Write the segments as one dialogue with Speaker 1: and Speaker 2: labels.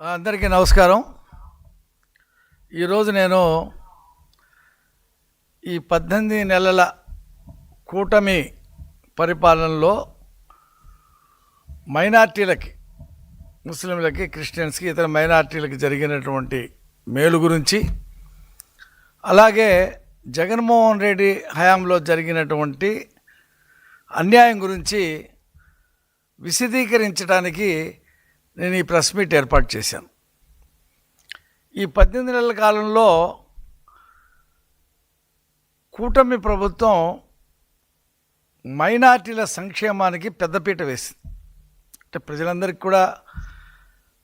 Speaker 1: అందరికీ నమస్కారం. ఈరోజు నేను ఈ పద్దెనిమిది నెలల కూటమి పరిపాలనలో మైనార్టీలకి ముస్లింలకి క్రిస్టియన్స్కి ఇతర మైనార్టీలకి జరిగినటువంటి మేలు గురించి అలాగే జగన్మోహన్ రెడ్డి హయాంలో జరిగినటువంటి అన్యాయం గురించి విశదీకరించడానికి నేను ఈ ప్రెస్ మీట్ ఏర్పాటు చేశాను. ఈ పద్దెనిమిది నెలల కాలంలో కూటమి ప్రభుత్వం మైనార్టీల సంక్షేమానికి పెద్దపీట వేసింది. అంటే ప్రజలందరికీ కూడా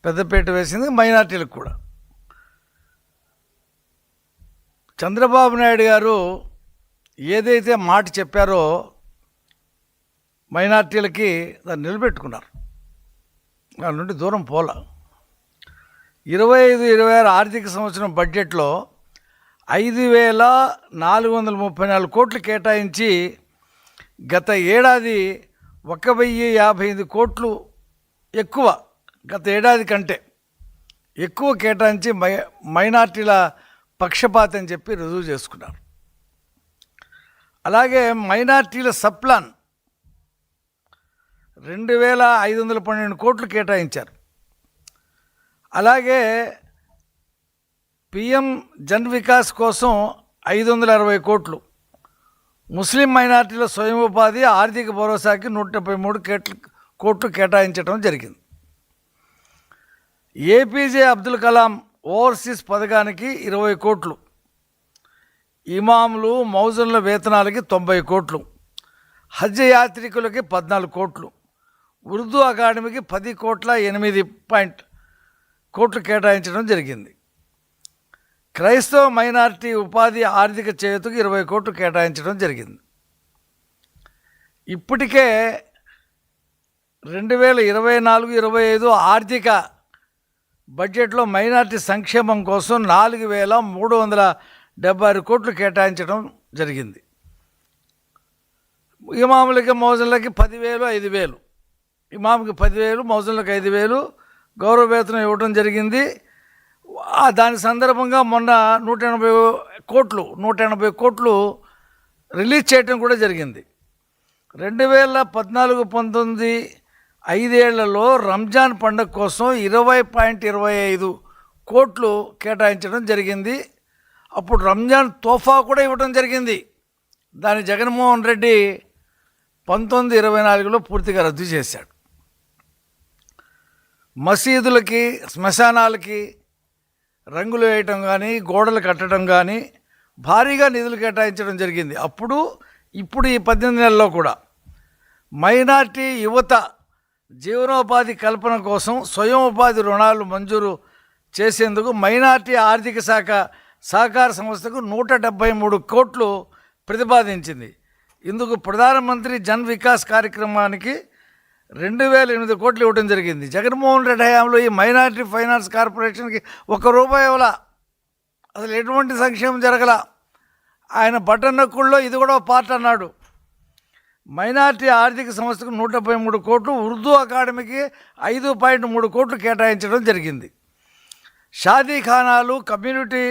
Speaker 1: పెద్దపీట వేసింది మైనార్టీలకు కూడా. చంద్రబాబు నాయుడు గారు ఏదైతే మాట చెప్పారో మైనార్టీలకి దాన్ని నిలబెట్టుకున్నారు. దాని నుండి దూరం పోల. ఇరవై ఐదు ఇరవై ఆరు ఆర్థిక సంవత్సరం బడ్జెట్లో ఐదు వేల నాలుగు వందల ముప్పై నాలుగు కోట్లు కేటాయించి గత ఏడాది ఒక వెయ్యి యాభై ఐదు కోట్లు ఎక్కువ గత ఏడాది కంటే ఎక్కువ కేటాయించి మై మైనార్టీల పక్షపాతం చెప్పి రుజువు చేసుకున్నారు. అలాగే మైనార్టీల సప్లాన్ రెండు వేల ఐదు వందల పన్నెండు కోట్లు కేటాయించారు. అలాగే పిఎం జన్ వికాస్ కోసం ఐదు వందల అరవై కోట్లు. ముస్లిం మైనార్టీల స్వయం ఉపాధి ఆర్థిక భరోసాకి నూట డెబ్బై మూడు కేట్లు కోట్లు కేటాయించడం జరిగింది. ఏపీజే అబ్దుల్ కలాం ఓవర్సీస్ పథకానికి ఇరవై కోట్లు. ఇమాములు మౌజన్ల వేతనాలకి తొంభై కోట్లు. హజ్ యాత్రికులకి పద్నాలుగు కోట్లు. ఉర్దూ అకాడమీకి పది కోట్ల ఎనిమిది పాయింట్ కోట్లు కేటాయించడం జరిగింది. క్రైస్తవ మైనారిటీ ఉపాధి ఆర్థిక చేతుకు ఇరవై కోట్లు కేటాయించడం జరిగింది. ఇప్పటికే రెండు వేల ఇరవై నాలుగు ఇరవై ఐదు ఆర్థిక బడ్జెట్లో మైనార్టీ సంక్షేమం కోసం నాలుగు వేల మూడు వందల డెబ్బై ఆరు కోట్లు కేటాయించడం జరిగింది. ఇమాములకి మోజన్లకి పదివేలు ఐదు వేలు. ఇమాముకి పదివేలు మౌజన్లకు ఐదు వేలు గౌరవ వేతనం ఇవ్వడం జరిగింది. దాని సందర్భంగా మొన్న నూట ఎనభై కోట్లు నూట ఎనభై కోట్లు రిలీజ్ చేయటం కూడా జరిగింది. రెండు వేల పద్నాలుగు పంతొమ్మిది ఐదేళ్ళలో రంజాన్ పండుగ కోసం ఇరవై పాయింట్ ఇరవై ఐదు కోట్లు కేటాయించడం జరిగింది. అప్పుడు రంజాన్ తోఫా కూడా ఇవ్వడం జరిగింది. దాన్ని జగన్మోహన్ రెడ్డి పంతొమ్మిది ఇరవై నాలుగులో పూర్తిగా రద్దు చేశాడు. మసీదులకి శ్మశానాలకి రంగులు వేయటం కానీ గోడలు కట్టడం కానీ భారీగా నిధులు కేటాయించడం జరిగింది. అప్పుడు ఇప్పుడు ఈ పద్దెనిమిది నెలల్లో కూడా మైనార్టీ యువత జీవనోపాధి కల్పన కోసం స్వయం ఉపాధి రుణాలు మంజూరు చేసేందుకు మైనార్టీ ఆర్థిక శాఖ సహకార సంస్థకు నూట డెబ్బై మూడు కోట్లు ప్రతిపాదించింది. ఇందుకు ప్రధానమంత్రి జన్ వికాస్ కార్యక్రమానికి రెండు వేల ఎనిమిది కోట్లు ఇవ్వడం జరిగింది. జగన్మోహన్ రెడ్డి హయాంలో ఈ మైనారిటీ ఫైనాన్స్ కార్పొరేషన్కి ఒక రూపాయి ఇవ్వాల. అసలు ఎటువంటి సంక్షేమం జరగల. ఆయన బటన్ నొక్కుల్లో ఇది కూడా పార్ట్ అన్నాడు. మైనార్టీ ఆర్థిక సంస్థకు నూట డెబ్బై మూడు కోట్లు ఉర్దూ అకాడమీకి ఐదు పాయింట్ మూడు కోట్లు కేటాయించడం జరిగింది. షాదీఖానాలు కమ్యూనిటీ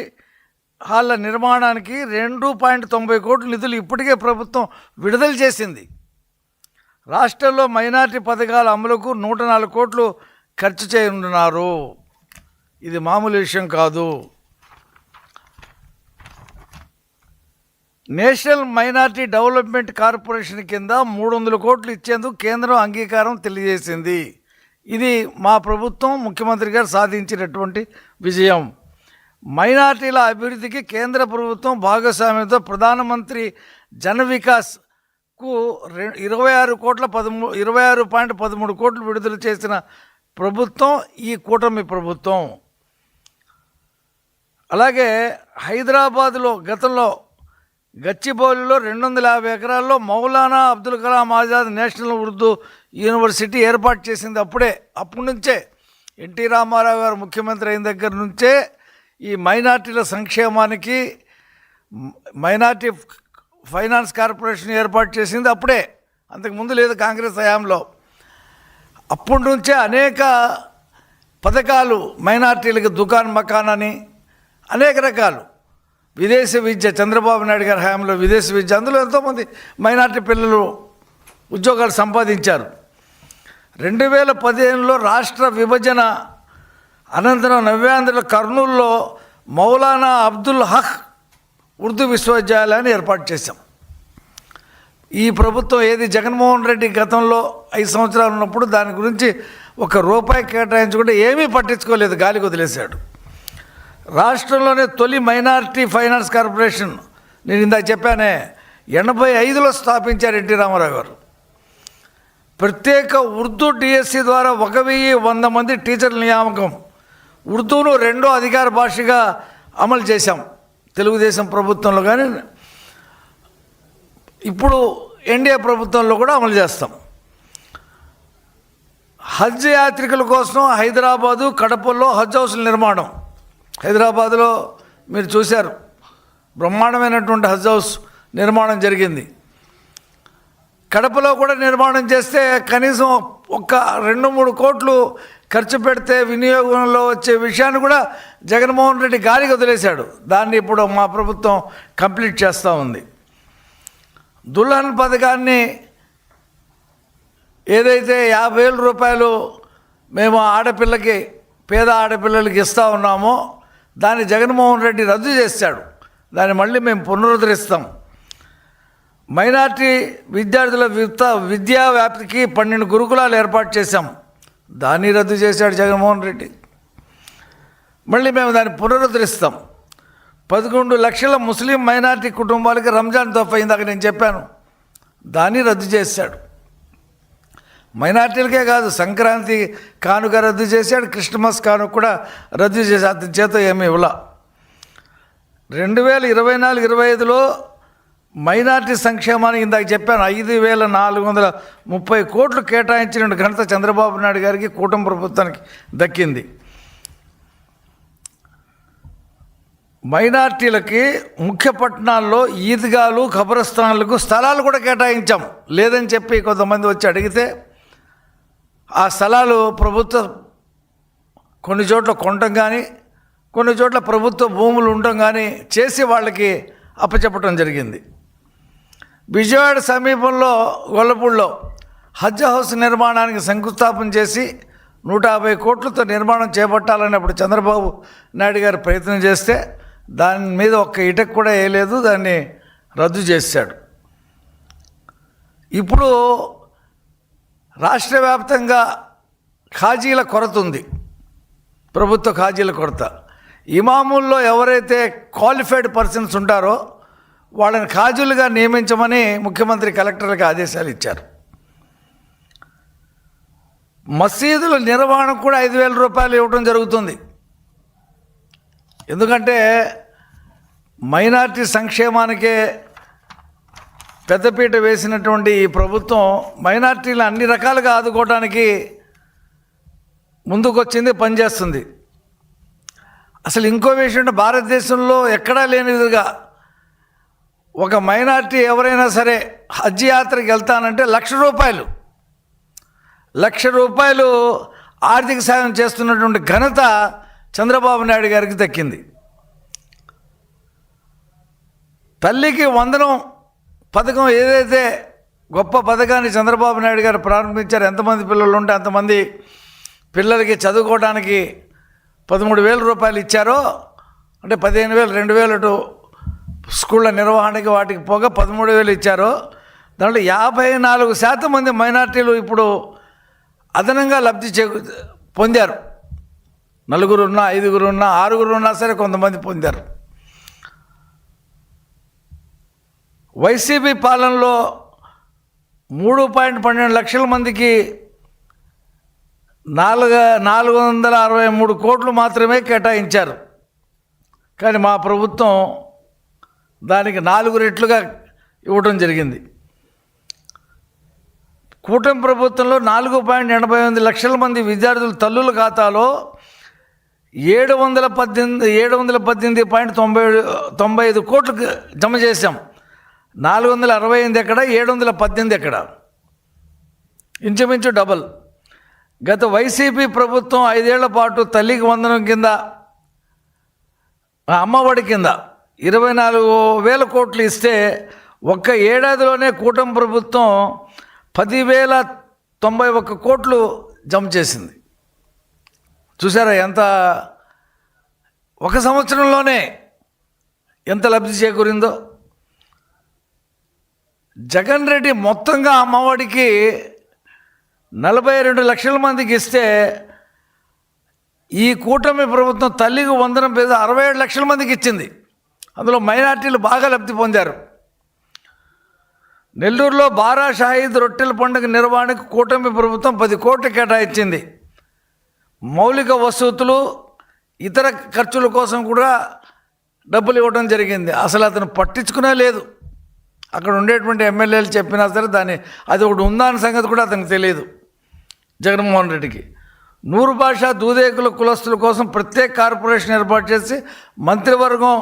Speaker 1: హాళ్ళ నిర్మాణానికి రెండు పాయింట్ తొంభై కోట్ల నిధులు ఇప్పటికే ప్రభుత్వం విడుదల చేసింది. రాష్ట్రంలో మైనార్టీ పథకాల అమలుకు నూట నాలుగు కోట్లు ఖర్చు చేయనున్నారు. ఇది మామూలు విషయం కాదు. నేషనల్ మైనార్టీ డెవలప్మెంట్ కార్పొరేషన్ కింద మూడు వందల కోట్లు ఇచ్చేందుకు కేంద్రం అంగీకారం తెలియజేసింది. ఇది మా ప్రభుత్వం ముఖ్యమంత్రి గారు సాధించినటువంటి విజయం. మైనార్టీల అభివృద్ధికి కేంద్ర ప్రభుత్వం భాగస్వామ్యంతో ప్రధానమంత్రి జన వికాస్ రె ఇరవై ఆరు కోట్ల పదమూ ఇరవై ఆరు పాయింట్ పదమూడు కోట్లు విడుదల చేసిన ప్రభుత్వం ఈ కూటమి ప్రభుత్వం. అలాగే హైదరాబాదులో గతంలో గచ్చిబౌలిలో రెండు వందల యాభై ఎకరాల్లో మౌలానా అబ్దుల్ కలాం ఆజాద్ నేషనల్ ఉర్దూ యూనివర్సిటీ ఏర్పాటు చేసింది. అప్పుడే అప్పటి నుంచే ఎన్టీ రామారావు గారు ముఖ్యమంత్రి అయిన దగ్గర నుంచే ఈ మైనార్టీల సంక్షేమానికి మైనార్టీ ఫైనాన్స్ కార్పొరేషన్ ఏర్పాటు చేసింది అప్పుడే. అంతకుముందు లేదు కాంగ్రెస్ హయాంలో. అప్పటి నుంచే అనేక పథకాలు మైనార్టీలకు దుకాన్ మకాన్ అని అనేక రకాలు. విదేశీ విద్య చంద్రబాబు నాయుడు గారి హయాంలో విదేశీ విద్య. అందులో ఎంతోమంది మైనార్టీ పిల్లలు ఉద్యోగాలు సంపాదించారు. రెండు వేల పదిహేనులో రాష్ట్ర విభజన అనంతరం నవ్యాంధ్రుల కర్నూలులో మౌలానా అబ్దుల్ హక్ ఉర్దూ విశ్వవిద్యాలయాన్ని ఏర్పాటు చేశాం. ఈ ప్రభుత్వం ఏది జగన్మోహన్ రెడ్డి గతంలో ఐదు సంవత్సరాలు ఉన్నప్పుడు దాని గురించి ఒక రూపాయి కేటాయించకుండా ఏమీ పట్టించుకోలేదు గాలికి వదిలేశాడు రాష్ట్రంలోనే తొలి మైనారిటీ ఫైనాన్స్ కార్పొరేషన్ నేను ఇందాక చెప్పానే ఎనభై ఐదులో స్థాపించారు ఎన్టీ రామారావు గారు. ప్రత్యేక ఉర్దూ డిఎస్సి ద్వారా ఒక వెయ్యి వంద మంది టీచర్ల నియామకం ఉర్దూను రెండో అధికార భాషగా అమలు చేశాం. తెలుగుదేశం ప్రభుత్వంలో కానీ ఇప్పుడు ఎన్డీఏ ప్రభుత్వంలో కూడా అమలు చేస్తాం. హజ్ యాత్రికుల కోసం హైదరాబాదు కడపలో హజ్ హౌస్ల నిర్మాణం. హైదరాబాదులో మీరు చూశారు బ్రహ్మాండమైనటువంటి హజ్ హౌస్ నిర్మాణం జరిగింది. కడపలో కూడా నిర్మాణం చేస్తే కనీసం ఒక రెండు మూడు కోట్లు ఖర్చు పెడితే వినియోగంలో వచ్చే విషయాన్ని కూడా జగన్మోహన్ రెడ్డి గాలికి వదిలేశాడు. దాన్ని ఇప్పుడు మా ప్రభుత్వం కంప్లీట్ చేస్తూ ఉంది. దుల్హన్ పథకాన్ని ఏదైతే యాభై వేల రూపాయలు మేము ఆడపిల్లకి పేద ఆడపిల్లలకి ఇస్తూ ఉన్నామో దాన్ని జగన్మోహన్ రెడ్డి రద్దు చేశాడు. దాన్ని మళ్ళీ మేము పునరుద్ధరిస్తాం. మైనార్టీ విద్యార్థుల విత్త విద్యా వ్యాప్తికి పన్నెండు గురుకులాలు ఏర్పాటు చేశాం. దాన్ని రద్దు చేశాడు జగన్మోహన్ రెడ్డి. మళ్ళీ మేము దాన్ని పునరుద్ధరిస్తాం. పదకొండు లక్షల ముస్లిం మైనార్టీ కుటుంబాలకి రంజాన్ తోఫా ఇందాక నేను చెప్పాను. దాన్ని రద్దు చేశాడు. మైనార్టీలకే కాదు సంక్రాంతి కానుక రద్దు చేశాడు క్రిస్టమస్ కానుక కూడా రద్దు చేసి అతని చేత ఏమీ ఇవ్వలా. రెండు వేల ఇరవై నాలుగు ఇరవై ఐదులో మైనార్టీ సంక్షేమానికి ఇందాక చెప్పాను ఐదు వేల నాలుగు వందల ముప్పై కోట్లు కేటాయించిన ఘనత చంద్రబాబు నాయుడు గారికి కూటమి ప్రభుత్వానికి దక్కింది. మైనార్టీలకి ముఖ్య పట్టణాల్లో ఈద్గాలు ఖబరస్థానాలకు స్థలాలు కూడా కేటాయించాం. లేదని చెప్పి కొంతమంది వచ్చి అడిగితే ఆ స్థలాలు ప్రభుత్వ కొన్ని చోట్ల కొనటం కానీ కొన్ని చోట్ల ప్రభుత్వ భూములు ఉండటం కానీ చేసి వాళ్ళకి అప్పచెప్పటం జరిగింది. విజయవాడ సమీపంలో గొల్లపూడిలో హజ్ హౌస్ నిర్మాణానికి శంకుస్థాపన చేసి నూట యాభై కోట్లతో నిర్మాణం చేపట్టాలని అప్పుడు చంద్రబాబు నాయుడు గారు ప్రయత్నం చేస్తే దాని మీద ఒక్క ఇటక్ కూడా వేయలేదు దాన్ని రద్దు చేశాడు. ఇప్పుడు రాష్ట్ర వ్యాప్తంగా ఖాజీల కొరత ఉంది. ప్రభుత్వ ఖాజీల కొరత. ఇమాముల్లో ఎవరైతే క్వాలిఫైడ్ పర్సన్స్ ఉంటారో వాళ్ళని కాజులుగా నియమించమని ముఖ్యమంత్రి కలెక్టర్లకు ఆదేశాలు ఇచ్చారు. మసీదుల నిర్వహణకు కూడా ఐదు వేల రూపాయలు ఇవ్వడం జరుగుతుంది. ఎందుకంటే మైనార్టీ సంక్షేమానికే పెద్దపీట వేసినటువంటి ఈ ప్రభుత్వం మైనార్టీలు అన్ని రకాలుగా ఆదుకోవడానికి ముందుకొచ్చింది పనిచేస్తుంది. అసలు ఇంకో విషయం భారతదేశంలో ఎక్కడా లేనిదిగా ఒక మైనార్టీ ఎవరైనా సరే హజ్ యాత్రకి వెళ్తానంటే లక్ష రూపాయలు. లక్ష రూపాయలు ఆర్థిక సాయం చేస్తున్నటువంటి ఘనత చంద్రబాబు నాయుడు గారికి దక్కింది. తల్లికి వందనం పథకం ఏదైతే గొప్ప పథకాన్ని చంద్రబాబు నాయుడు గారు ప్రారంభించారు ఎంతమంది పిల్లలు ఉంటే అంతమంది పిల్లలకి చదువుకోవడానికి పదమూడు వేల రూపాయలు ఇచ్చారో అంటే పదిహేను వేలు రెండు వేలు స్కూళ్ళ నిర్వహణకి వాటికి పోగా పదమూడు వేలు ఇచ్చారు. దాంట్లో యాభై నాలుగు శాతం మంది మైనార్టీలు ఇప్పుడు అదనంగా లబ్ధి చే పొందారు. నలుగురు ఉన్నా ఐదుగురు ఉన్నా ఆరుగురు ఉన్నా సరే కొంతమంది పొందారు. వైసీపీ పాలనలో మూడు పాయింట్ పన్నెండు లక్షల మందికి నాలుగు నాలుగు వందల అరవై మూడు కోట్లు మాత్రమే కేటాయించారు. కానీ మా ప్రభుత్వం దానికి నాలుగు రెట్లుగా ఇవ్వడం జరిగింది. కూటమి ప్రభుత్వంలో నాలుగు పాయింట్ ఎనభై ఎనిమిది లక్షల మంది విద్యార్థుల తల్లుల ఖాతాలో ఏడు వందల పద్దెనిమిది ఏడు వందల పద్దెనిమిది పాయింట్ తొంభై తొంభై ఐదు కోట్లు జమ చేశాం. నాలుగు వందల అరవై ఎనిమిది ఎక్కడ ఏడు వందల పద్దెనిమిది ఎక్కడ ఇంచుమించు డబల్. గత వైసీపీ ప్రభుత్వం ఐదేళ్ళ పాటు తల్లికి వందనం కింద అమ్మఒడి కింద ఇరవై నాలుగు వేల కోట్లు ఇస్తే ఒక్క ఏడాదిలోనే కూటమి ప్రభుత్వం పదివేల తొంభై ఒక్క కోట్లు జమ చేసింది. చూసారా ఎంత? ఒక సంవత్సరంలోనే ఎంత లబ్ధి చేకూరిందో. జగన్ రెడ్డి మొత్తంగా అమ్మఒడికి నలభై రెండు లక్షల మందికి ఇస్తే ఈ కూటమి ప్రభుత్వం తల్లికి వందనం పేద అరవై ఏడు లక్షల మందికి ఇచ్చింది. అందులో మైనార్టీలు బాగా లబ్ధి పొందారు. నెల్లూరులో బారా షాహీద్ రొట్టెల పండుగ నిర్వహణకు కూటమి ప్రభుత్వం పది కోట్లు కేటాయించింది. మౌలిక వసతులు ఇతర ఖర్చుల కోసం కూడా డబ్బులు ఇవ్వడం జరిగింది. అసలు అతను పట్టించుకునే లేదు. అక్కడ ఉండేటువంటి ఎమ్మెల్యేలు చెప్పినా సరే దాన్ని అది ఒకటి ఉందా అనే సంగతి కూడా అతనికి తెలియదు. జగన్మోహన్ రెడ్డికి. నూరు భాష దూదేకుల కులస్తుల కోసం ప్రత్యేక కార్పొరేషన్ ఏర్పాటు చేసి మంత్రివర్గం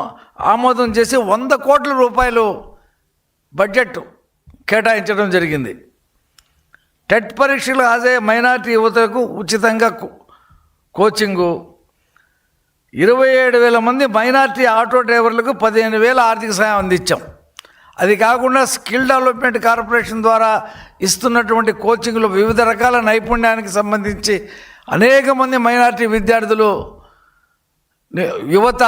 Speaker 1: ఆమోదం చేసి వంద కోట్ల రూపాయలు బడ్జెట్ కేటాయించడం జరిగింది. టెట్ పరీక్షలు హాజరయ్యే మైనార్టీ యువతకు ఉచితంగా కోచింగు. ఇరవై ఏడు వేల మంది మైనార్టీ ఆటో డ్రైవర్లకు పదిహేను వేల ఆర్థిక సాయం అందించాం. అది కాకుండా స్కిల్ డెవలప్మెంట్ కార్పొరేషన్ ద్వారా ఇస్తున్నటువంటి కోచింగ్లో వివిధ రకాల నైపుణ్యానికి సంబంధించి అనేక మంది మైనార్టీ విద్యార్థులు యువత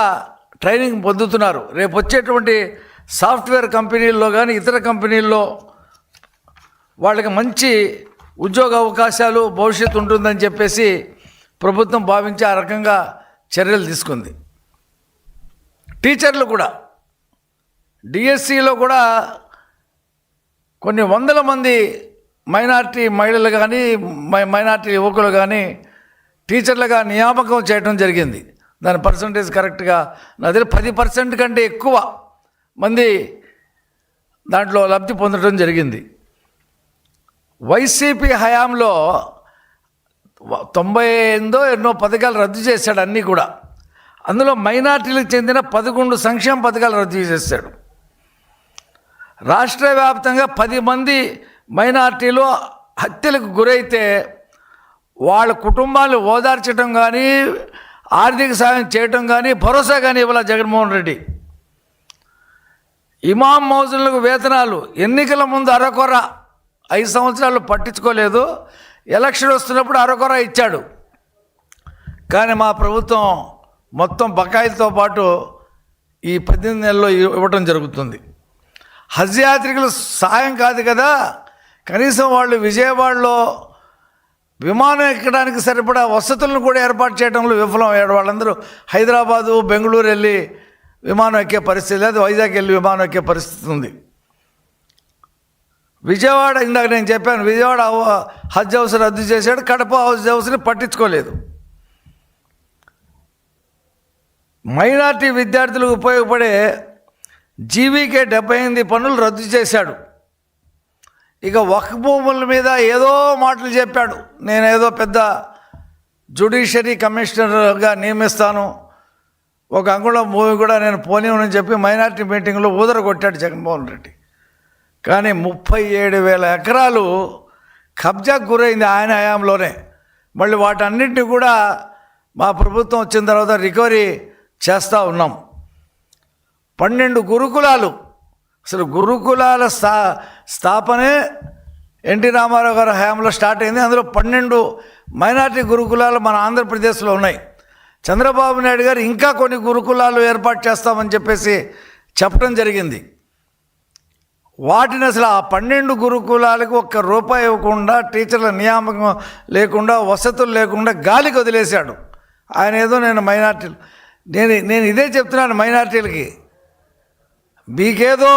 Speaker 1: ట్రైనింగ్ పొందుతున్నారు. రేపు వచ్చేటువంటి సాఫ్ట్వేర్ కంపెనీల్లో కానీ ఇతర కంపెనీల్లో వాళ్ళకి మంచి ఉద్యోగ అవకాశాలు భవిష్యత్తు ఉంటుందని చెప్పేసి ప్రభుత్వం భావించి ఆ రకంగా చర్యలు తీసుకుంది. టీచర్లు కూడా డిఎస్సిలో కూడా కొన్ని వందల మంది మైనార్టీ మహిళలు కానీ మై- మైనార్టీ యువకులు కానీ టీచర్లుగా నియామకం చేయడం జరిగింది. దాని పర్సంటేజ్ కరెక్ట్గా అదే పది పర్సెంట్ కంటే ఎక్కువ మంది దాంట్లో లబ్ధి పొందడం జరిగింది. వైసీపీ హయాంలో తొంభై ఎనిమిదో ఎన్నో పథకాలు రద్దు చేశాడు అన్నీ కూడా. అందులో మైనార్టీలకు చెందిన పదకొండు సంక్షేమ పథకాలు రద్దు చేశాడు రాష్ట్ర వ్యాప్తంగా పది మంది మైనార్టీలు హత్యలకు గురైతే వాళ్ళ కుటుంబాలు ఓదార్చడం కానీ ఆర్థిక సాయం చేయటం కానీ భరోసా కానీ ఇవ్వాల జగన్మోహన్ రెడ్డి? ఇమాం మౌజులకు వేతనాలు ఎన్నికల ముందు అరకొర ఐదు సంవత్సరాలు పట్టించుకోలేదు. ఎలక్షన్ వస్తున్నప్పుడు అరకొర ఇచ్చాడు. కానీ మా ప్రభుత్వం మొత్తం బకాయిలతో పాటు ఈ పద్దెనిమిది నెలల్లో ఇవ్వటం జరుగుతుంది. హజ్ యాత్రికులు సాయం కాదు కదా? కనీసం వాళ్ళు విజయవాడలో విమానం ఎక్కడానికి సరిపడా వసతులను కూడా ఏర్పాటు చేయడంలో విఫలం అయ్యాడు వాళ్ళందరూ హైదరాబాదు బెంగళూరు వెళ్ళి విమానం ఎక్కే పరిస్థితి లేదు వైజాగ్ వెళ్ళి విమానం ఎక్కే పరిస్థితి ఉంది. విజయవాడ ఇందాక నేను చెప్పాను విజయవాడ హజ్ హౌస్ రద్దు చేశాడు కడప హౌస్ హౌస్ని పట్టించుకోలేదు. మైనార్టీ విద్యార్థులకు ఉపయోగపడే జీవీకే డెబ్బై ఎనిమిది పనులు రద్దు చేశాడు. ఇక వక్ భూముల మీద ఏదో మాటలు చెప్పాడు. నేనేదో పెద్ద జ్యుడిషియరీ కమిషనర్గా నియమిస్తాను. ఒక అంగుళం భూమి కూడా నేను పోనీవని చెప్పి మైనార్టీ మీటింగ్లో ఊదర కొట్టాడు జగన్మోహన్ రెడ్డి. కానీ ముప్పై ఏడు వేల ఎకరాలు కబ్జాకు గురైంది ఆయన హయాంలోనే. మళ్ళీ వాటన్నింటినీ కూడా మా ప్రభుత్వం వచ్చిన తర్వాత రికవరీ చేస్తూ ఉన్నాం. పన్నెండు గురుకులాలు అసలు గురుకులాల స్థా స్థాపనే ఎన్టీ రామారావు గారి హయాంలో స్టార్ట్ అయింది. అందులో పన్నెండు మైనార్టీ గురుకులాలు మన ఆంధ్రప్రదేశ్లో ఉన్నాయి. చంద్రబాబు నాయుడు గారు ఇంకా కొన్ని గురుకులాలు ఏర్పాటు చేస్తామని చెప్పేసి చెప్పడం జరిగింది. వాటిని అసలు ఆ పన్నెండు గురుకులాలకు ఒక్క రూపాయి ఇవ్వకుండా టీచర్ల నియామకం లేకుండా వసతులు లేకుండా గాలికి వదిలేశాడు. ఆయన ఏదో నేను మైనార్టీలు నేను నేను ఇదే చెప్తున్నాను మైనార్టీలకి. మీకేదో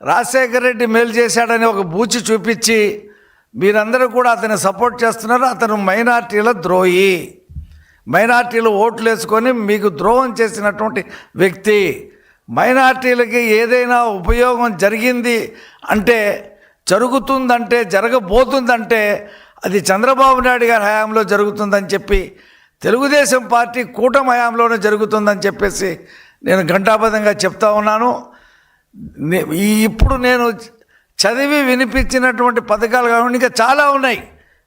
Speaker 1: రాజశేఖర రెడ్డి మేలు చేశాడని ఒక బూచి చూపించి మీరందరూ కూడా అతన్ని సపోర్ట్ చేస్తున్నారు. అతను మైనార్టీల ద్రోహి. మైనార్టీలు ఓట్లు వేసుకొని మీకు ద్రోహం చేసినటువంటి వ్యక్తి. మైనార్టీలకి ఏదైనా ఉపయోగం జరిగింది అంటే జరుగుతుందంటే జరగబోతుందంటే అది చంద్రబాబు నాయుడు గారి హయాంలో జరుగుతుందని చెప్పి తెలుగుదేశం పార్టీ కూటమి హయాంలోనే జరుగుతుందని చెప్పేసి నేను ఘంటాబద్ధంగా చెప్తా ఉన్నాను. ఇప్పుడు నేను చదివి వినిపించినటువంటి పథకాలు కాకుండా ఇంకా చాలా ఉన్నాయి.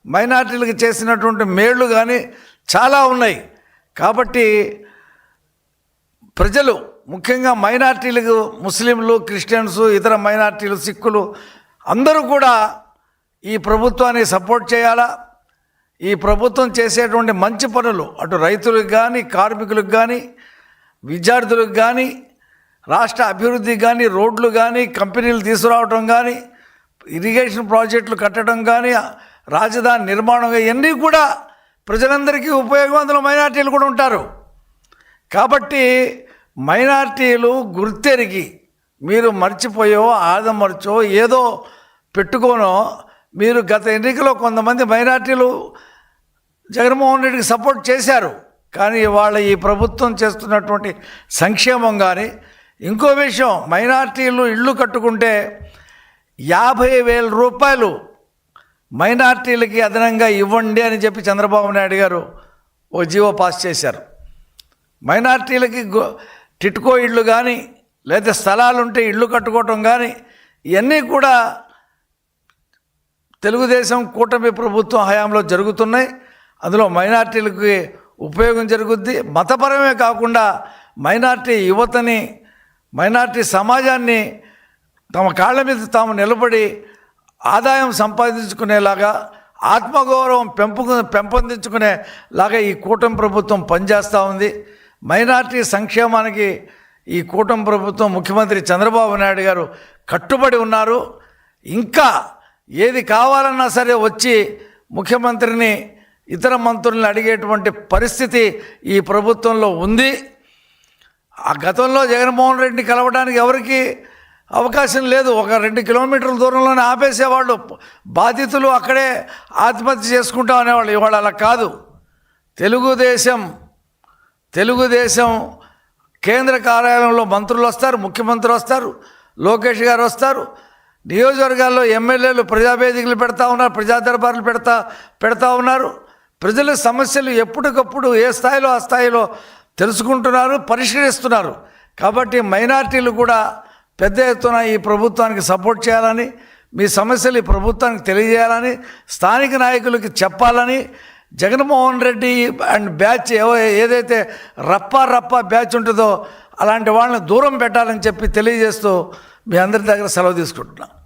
Speaker 1: మైనార్టీలకు చేసినటువంటి మేళ్ళు కానీ చాలా ఉన్నాయి. కాబట్టి ప్రజలు ముఖ్యంగా మైనార్టీలకు ముస్లింలు క్రిస్టియన్స్ ఇతర మైనార్టీలు సిక్కులు అందరూ కూడా ఈ ప్రభుత్వాన్ని సపోర్ట్ చేయాలా? ఈ ప్రభుత్వం చేసేటువంటి మంచి పనులు అటు రైతులకు కానీ కార్మికులకు కానీ విద్యార్థులకు కానీ రాష్ట్ర అభివృద్ధి కానీ రోడ్లు కానీ కంపెనీలు తీసుకురావటం కానీ ఇరిగేషన్ ప్రాజెక్టులు కట్టడం కానీ రాజధాని నిర్మాణం ఇవన్నీ కూడా ప్రజలందరికీ ఉపయోగం. అందులో మైనార్టీలు కూడా ఉంటారు. కాబట్టి మైనార్టీలు గుర్తెరిగి మీరు మర్చిపోయో ఆదమర్చో ఏదో పెట్టుకోనో మీరు గత ఎన్నికలో కొంతమంది మైనార్టీలు జగన్మోహన్ రెడ్డికి సపోర్ట్ చేశారు. కానీ వాళ్ళ ఈ ప్రభుత్వం చేస్తున్నటువంటి సంక్షేమం కానీ ఇంకో విషయం మైనార్టీలు ఇళ్ళు కట్టుకుంటే యాభై వేల రూపాయలు మైనార్టీలకి అదనంగా ఇవ్వండి అని చెప్పి చంద్రబాబు నాయుడు గారు ఓ జీవో పాస్ చేశారు. మైనార్టీలకి టిట్కో ఇళ్ళు కానీ లేదా స్థలాలు ఉంటే ఇళ్ళు కట్టుకోవటం కానీ ఇవన్నీ కూడా తెలుగుదేశం కూటమి ప్రభుత్వం హయాంలో జరుగుతున్నాయి. అందులో మైనార్టీలకి ఉపయోగం జరుగుద్ది. మతపరమే కాకుండా మైనార్టీ యువతని మైనార్టీ సమాజాన్ని తమ కాళ్ళ మీద తాము నిలబడి ఆదాయం సంపాదించుకునేలాగా ఆత్మగౌరవం పెంపు పెంపొందించుకునేలాగా ఈ కూటమి ప్రభుత్వం పనిచేస్తూ ఉంది. మైనార్టీ సంక్షేమానికి ఈ కూటమి ప్రభుత్వం ముఖ్యమంత్రి చంద్రబాబు నాయుడు గారు కట్టుబడి ఉన్నారు. ఇంకా ఏది కావాలన్నా సరే వచ్చి ముఖ్యమంత్రిని ఇతర మంత్రుల్ని అడిగేటువంటి పరిస్థితి ఈ ప్రభుత్వంలో ఉంది. ఆ గతంలో జగన్మోహన్ రెడ్డిని కలవడానికి ఎవరికి అవకాశం లేదు. ఒక రెండు కిలోమీటర్ల దూరంలోనే ఆపేసేవాళ్ళు. బాధితులు అక్కడే ఆత్మహత్య చేసుకుంటాం అనేవాళ్ళు. ఇవాళ అలా కాదు. తెలుగుదేశం తెలుగుదేశం కేంద్ర కార్యాలయంలో మంత్రులు వస్తారు ముఖ్యమంత్రి వస్తారు లోకేష్ గారు వస్తారు. నియోజకవర్గాల్లో ఎమ్మెల్యేలు ప్రజావేదికలు పెడతా ఉన్నారు ప్రజా దర్బార్లు పెడతా పెడతా ఉన్నారు. ప్రజల సమస్యలు ఎప్పటికప్పుడు ఏ స్థాయిలో ఆ స్థాయిలో తెలుసుకుంటున్నారు పరిష్కరిస్తున్నారు. కాబట్టి మైనార్టీలు కూడా పెద్ద ఎత్తున ఈ ప్రభుత్వానికి సపోర్ట్ చేయాలని మీ సమస్యలు ఈ ప్రభుత్వానికి తెలియజేయాలని స్థానిక నాయకులకి చెప్పాలని జగన్మోహన్ రెడ్డి అండ్ బ్యాచ్ ఏవో ఏదైతే రప్ప రప్ప బ్యాచ్ ఉంటుందో అలాంటి వాళ్ళని దూరం పెట్టాలని చెప్పి తెలియజేస్తూ మీ అందరి దగ్గర సెలవు తీసుకుంటున్నాను